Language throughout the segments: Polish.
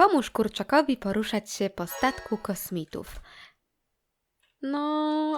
Pomóż kurczakowi poruszać się po statku kosmitów. No,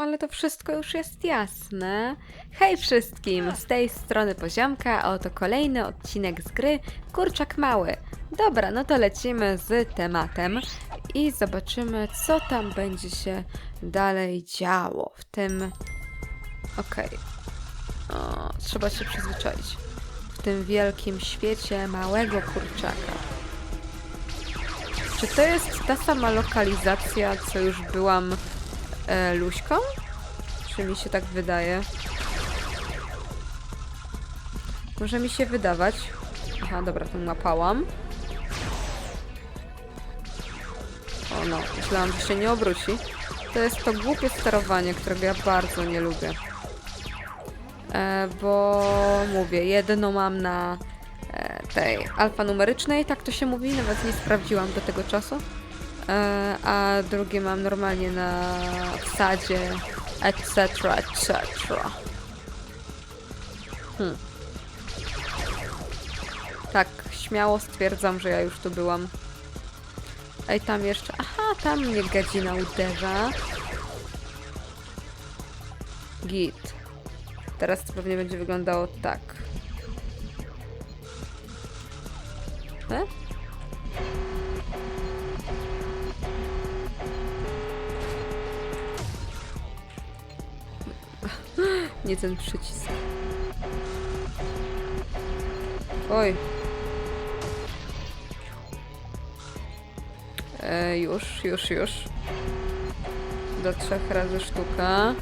ale to wszystko już jest jasne. Hej wszystkim, z tej strony Poziomka, a oto kolejny odcinek z gry Kurczak Mały. Dobra, no to lecimy z tematem i zobaczymy, co tam będzie się dalej działo w tym... Okej. O, Trzeba się przyzwyczaić. W tym wielkim świecie małego kurczaka. Czy to jest ta sama lokalizacja, co już byłam e, Luśką? Czy mi się tak wydaje? Może mi się wydawać. Aha, dobra, to łapałam. O no, myślałam, że się nie obróci. To jest to głupie sterowanie, którego ja bardzo nie lubię. E, bo mówię, jedno mam na tej alfanumerycznej, tak to się mówi, nawet nie sprawdziłam do tego czasu. E, a drugie mam normalnie na wsadzie, etc., etc. Hmm. Tak, śmiało stwierdzam, że ja już tu byłam. Ej, tam jeszcze... Aha, tam mnie gadzina uderza. Git. Teraz to pewnie będzie wyglądało tak. E? Nie ten przycisk. Oj. E, już, już, już. Do trzech razy sztuka.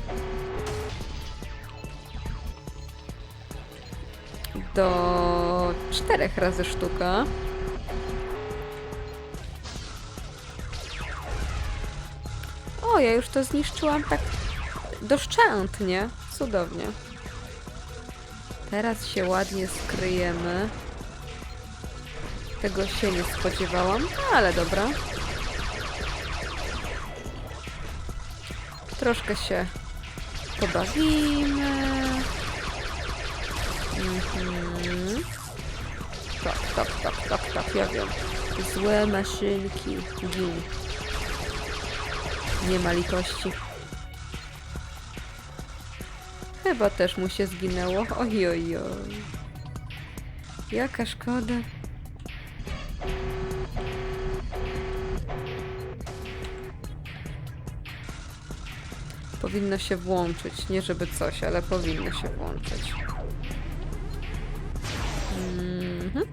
Do czterech razy sztuka. Ja już to zniszczyłam tak doszczętnie. Cudownie. Teraz się ładnie skryjemy. Tego się nie spodziewałam, ale dobra. Troszkę się pobawimy. Mhm. Tak, tak, tak, tak, tak, ja wiem. Złe maszynki. Gin. Nie ma litości. Chyba też mu się zginęło. Oj, oj, oj. Jaka szkoda. Powinno się włączyć. Nie żeby coś, ale powinno się włączyć. Mhm.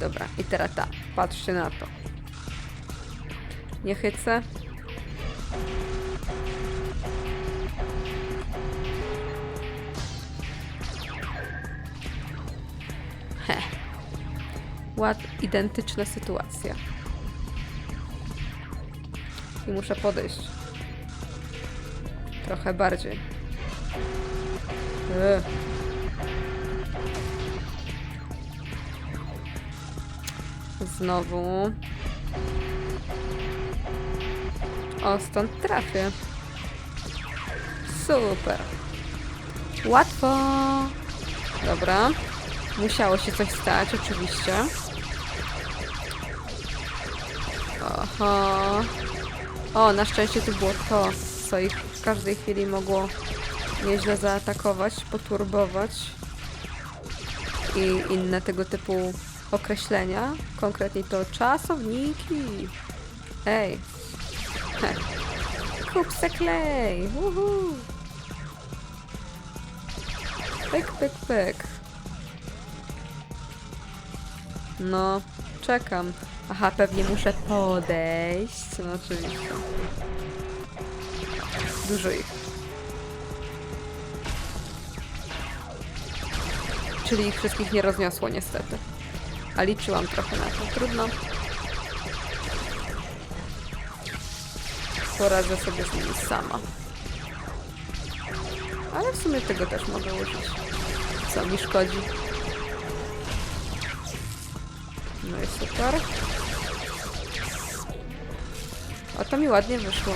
Dobra, i teraz ta. Patrzcie na to. Nie chycę. Ład, identyczna sytuacja. I muszę podejść. Trochę bardziej. Ugh. Znowu. O, stąd trafię. Super. Łatwo. Dobra. Musiało się coś stać, oczywiście. Oho. O, na szczęście to było to, co ich w każdej chwili mogło nieźle zaatakować, poturbować. I inne tego typu określenia. Konkretnie to czasowniki. Ej. Kup se klej. Uhu. Pyk, pyk, pyk. No, czekam. Aha, pewnie muszę podejść. No oczywiście. Dużo ich. Czyli ich wszystkich nie rozniosło niestety. A liczyłam trochę na to. Trudno. Poradzę sobie z nimi sama. Ale w sumie tego też mogę użyć. Co mi szkodzi? No i super. O, to mi ładnie wyszło.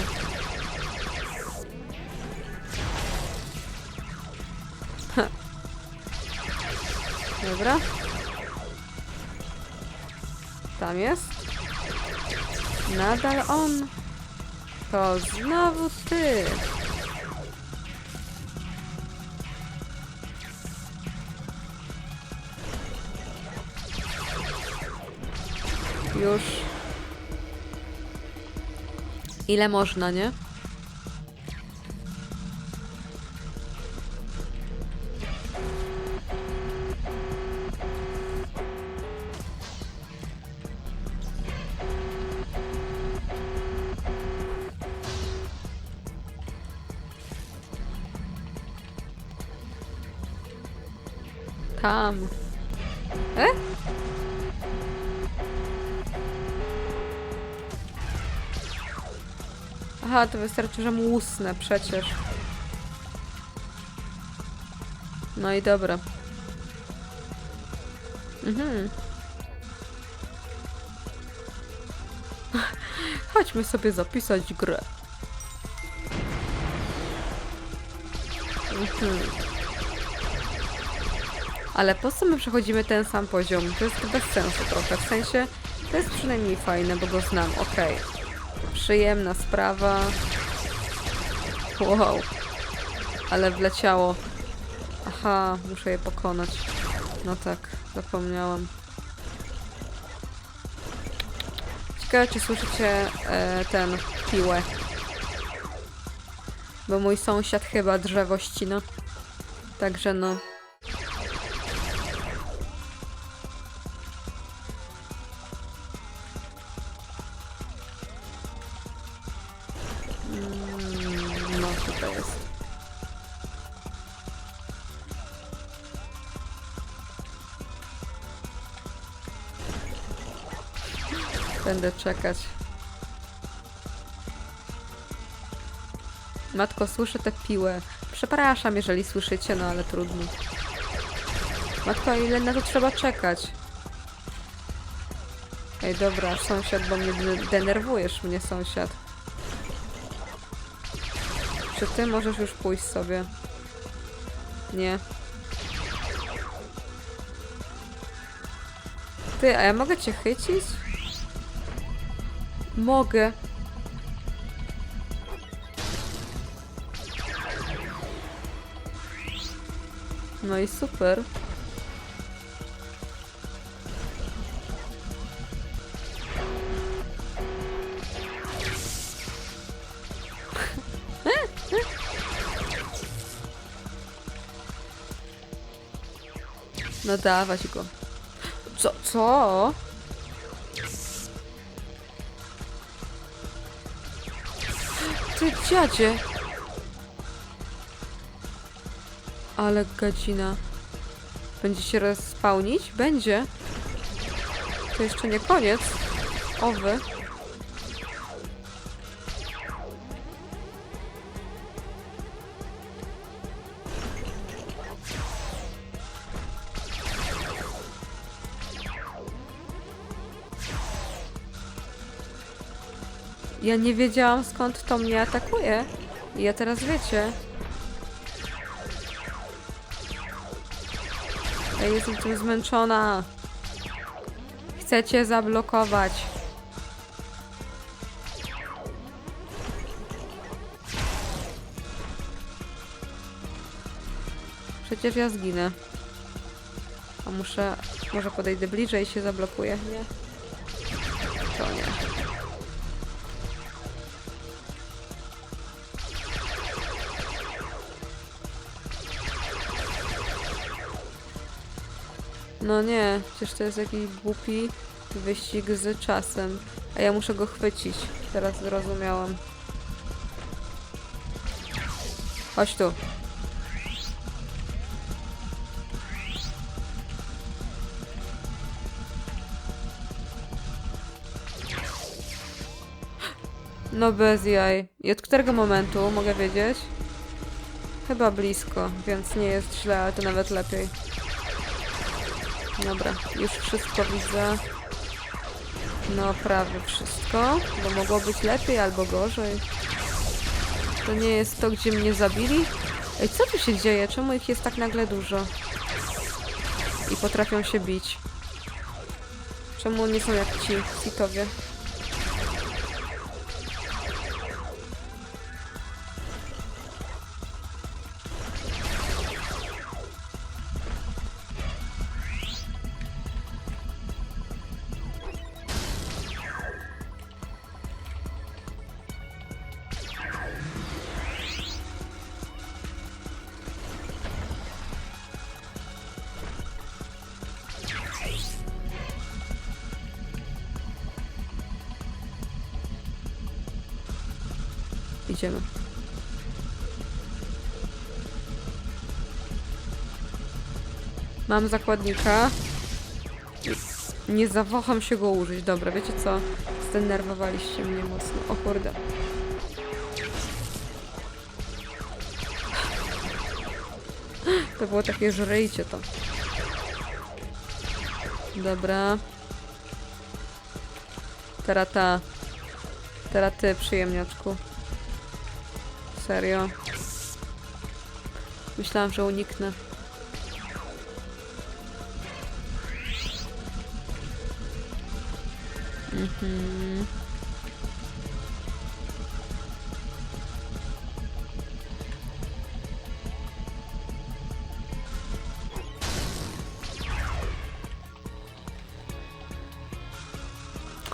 Dobra. Tam jest. Nadal on. To znowu ty. Już. Ile można, nie? Tam. Wystarczy, że mu usnę przecież. No i dobra. Mhm. Chodźmy sobie zapisać grę. Mhm. Ale po co my przechodzimy ten sam poziom? To jest bez sensu trochę. W sensie, to jest przynajmniej fajne, bo go znam. Okej. Przyjemna sprawa. Wow. Ale wleciało. Aha, muszę je pokonać. No tak, zapomniałam. Ciekawe, czy słyszycie e, ten piłę. Bo mój sąsiad chyba drzewo ścina. Także no. Będę czekać. Matko, słyszę tę piłę. Przepraszam, jeżeli słyszycie, no ale trudno. Matko, ile na to trzeba czekać? Ej, dobra, sąsiad, bo mnie de- denerwujesz mnie, sąsiad. Czy ty możesz już pójść sobie? Nie. Ty, a ja mogę cię chycić? Mogę. No i super. No dawać go. Co? Co? Ty dziadzie. Ale gadzina. Będzie się rozspałnić? Będzie. To jeszcze nie koniec. Owy. Ja nie wiedziałam skąd to mnie atakuje. I ja teraz wiecie. Ja jestem tym zmęczona. Chcę cię zablokować. Przecież ja zginę. A muszę... Może podejdę bliżej i się zablokuję? Nie. To nie. No nie, przecież to jest jakiś głupi wyścig z czasem. A ja muszę go chwycić. Teraz zrozumiałam. Chodź tu. No bez jaj. I od którego momentu mogę wiedzieć? Chyba blisko, więc nie jest źle, ale to nawet lepiej. Dobra, już wszystko widzę. No prawie wszystko, bo mogło być lepiej albo gorzej. To nie jest to, gdzie mnie zabili? Ej, co tu się dzieje? Czemu ich jest tak nagle dużo? I potrafią się bić. Czemu nie są jak ci sitowie? Idziemy. Mam zakładnika. Nie zawaham się go użyć. Dobra, wiecie co? Zdenerwowaliście mnie mocno. O kurde. To było takie żryjcie to. Dobra. Teraz ta. Teraz ty, przyjemniaczku. Serio. Myślałam, że uniknę. Mhm.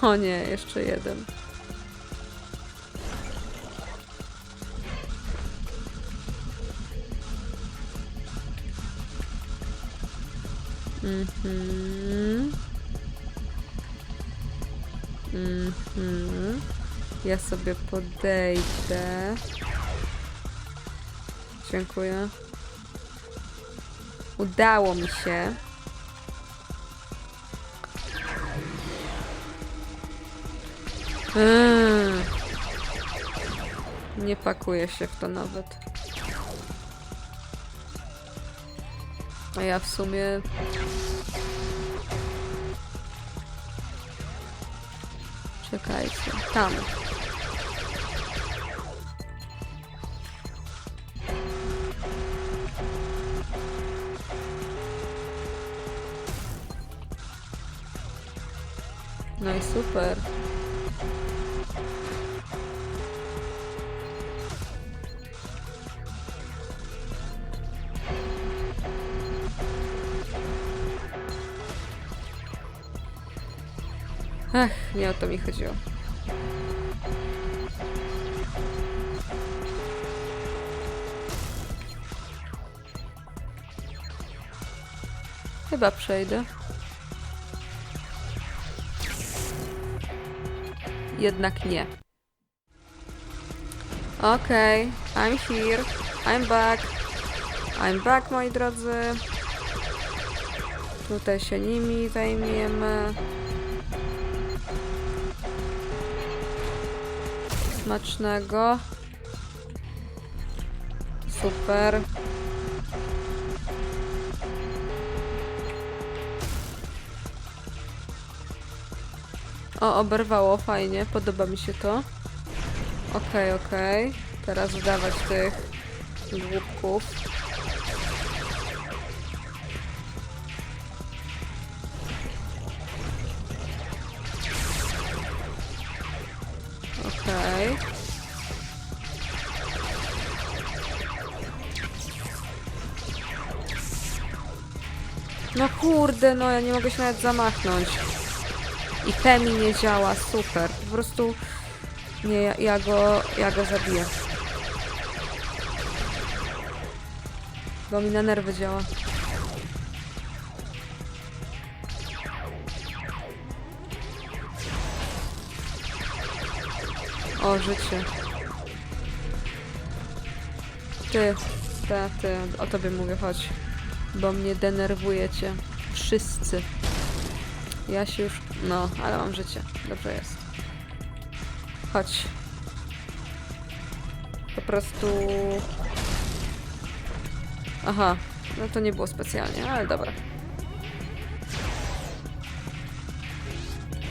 O nie, jeszcze jeden. Mhm. Mhm. Ja sobie podejdę. Dziękuję. Udało mi się. Mm. Nie pakuję się w to nawet. A ja w sumie. Czekajcie. Tam. No i super. Nie o to mi chodziło. Chyba przejdę. Jednak nie. Okej, I'm here. I'm back. I'm back, moi drodzy. Tutaj się nimi zajmiemy. Smacznego. Super. O, oberwało, fajnie, podoba mi się to. Okej, okej. Teraz dodawać tych głupków. No kurde, no ja nie mogę się nawet zamachnąć. I Temi nie działa, super. Po prostu nie, ja, ja go, ja go zabiję. Bo mi na nerwy działa. O, życie. Ty, ty, o tobie mówię, chodź. Bo mnie denerwujecie. Wszyscy. Ja się już... No, ale mam życie. Dobrze jest. Chodź. Po prostu... Aha. No to nie było specjalnie, ale dobra.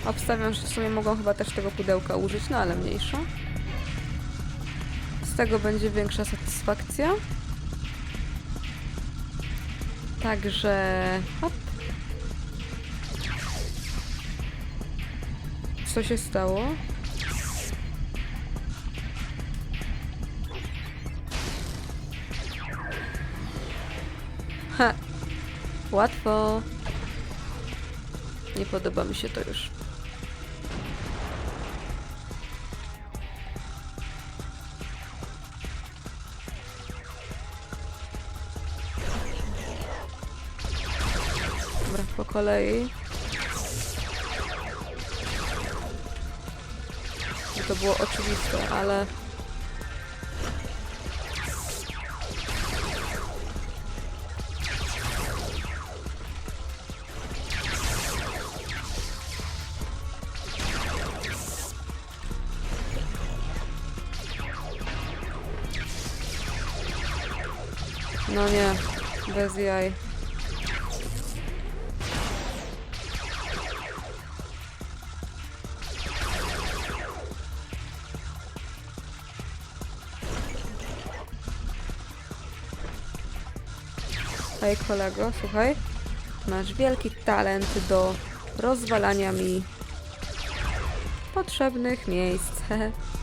Obstawiam, że w sumie mogą chyba też tego pudełka użyć, no ale mniejsza. Z tego będzie większa satysfakcja. Także... Hop. Co się stało? Ha! Łatwo. Nie podoba mi się to już. kolei. I to było oczywiste, ale... No nie, bez jaj. Hej kolego, słuchaj. Masz wielki talent do rozwalania mi potrzebnych miejsc.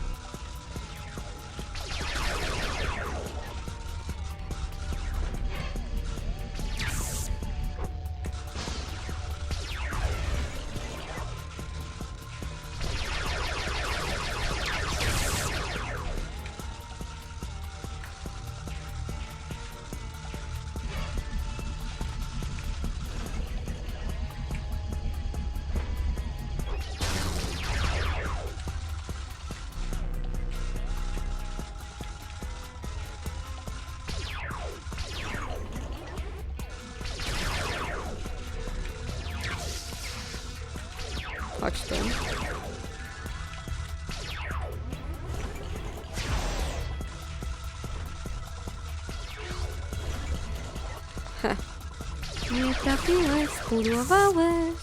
trafiłeś, spudłowałeś.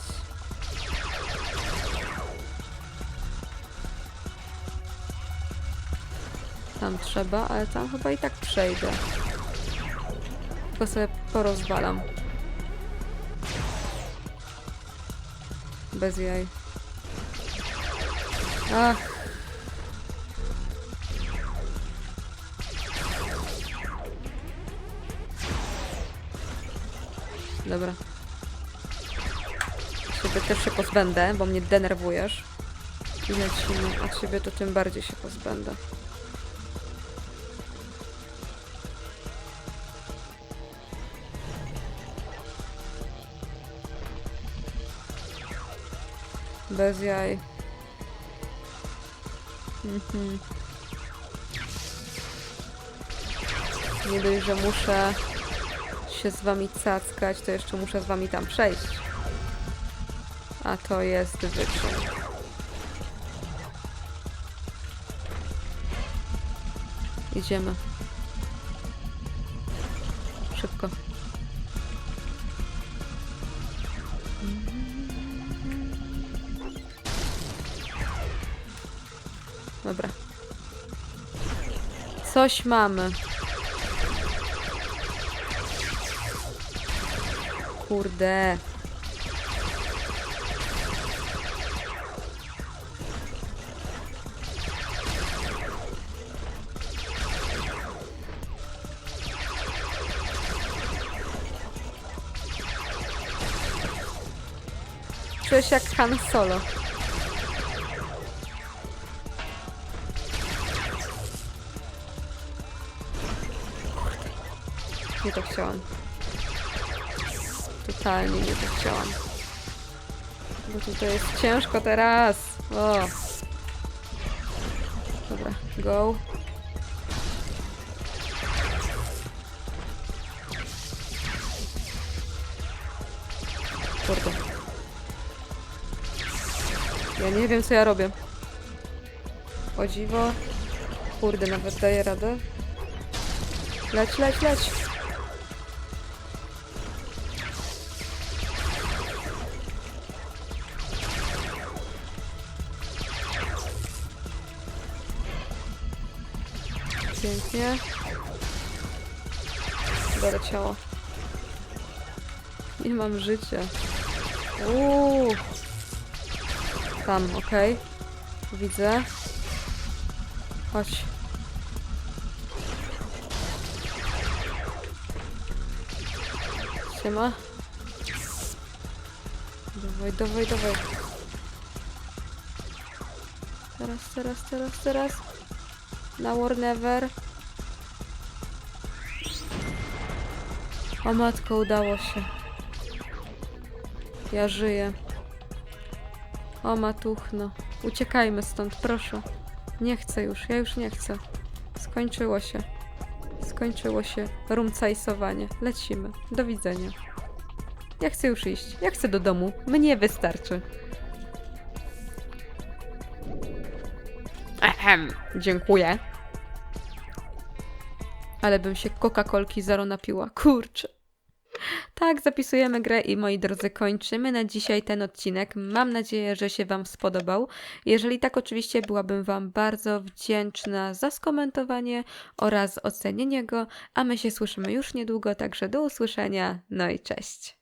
Tam trzeba, ale tam chyba i tak przejdę. Tylko sobie porozwalam. Bez jaj. Ach. Dobra. Ciebie też się pozbędę, bo mnie denerwujesz. I lecimy, a ciebie to tym bardziej się pozbędę. Bez jaj. Mhm. Nie dość, że muszę się z wami cackać, to jeszcze muszę z wami tam przejść. A to jest wyczyn. Idziemy. Szybko. Dobra. Coś mamy. Kurde. Czuję się jak Han Solo. Nie to chciałam. Totalnie nie to chciałam. Bo tutaj jest ciężko teraz. O. Dobra, go. Kurde. Ja nie wiem co ja robię. O dziwo. Kurde, nawet daję radę. Leć, leć, leć. Pięknie. Doleciało. Nie mam życia. Uuu. Tam, okej. Widzę. Chodź. Siema. Dawaj, dawaj, dawaj. Teraz, teraz, teraz, teraz. Na War Never. O matko, udało się. Ja żyję. O matuchno. Uciekajmy stąd, proszę. Nie chcę już, ja już nie chcę. Skończyło się. Skończyło się rumcajsowanie. Lecimy. Do widzenia. Ja chcę już iść. Ja chcę do domu. Mnie wystarczy. Ehem. Dziękuję. Ale bym się Coca-Colki zero napiła. Kurczę. Tak, zapisujemy grę i moi drodzy, kończymy na dzisiaj ten odcinek. Mam nadzieję, że się Wam spodobał. Jeżeli tak, oczywiście byłabym Wam bardzo wdzięczna za skomentowanie oraz ocenienie go, a my się słyszymy już niedługo, także do usłyszenia. No i cześć.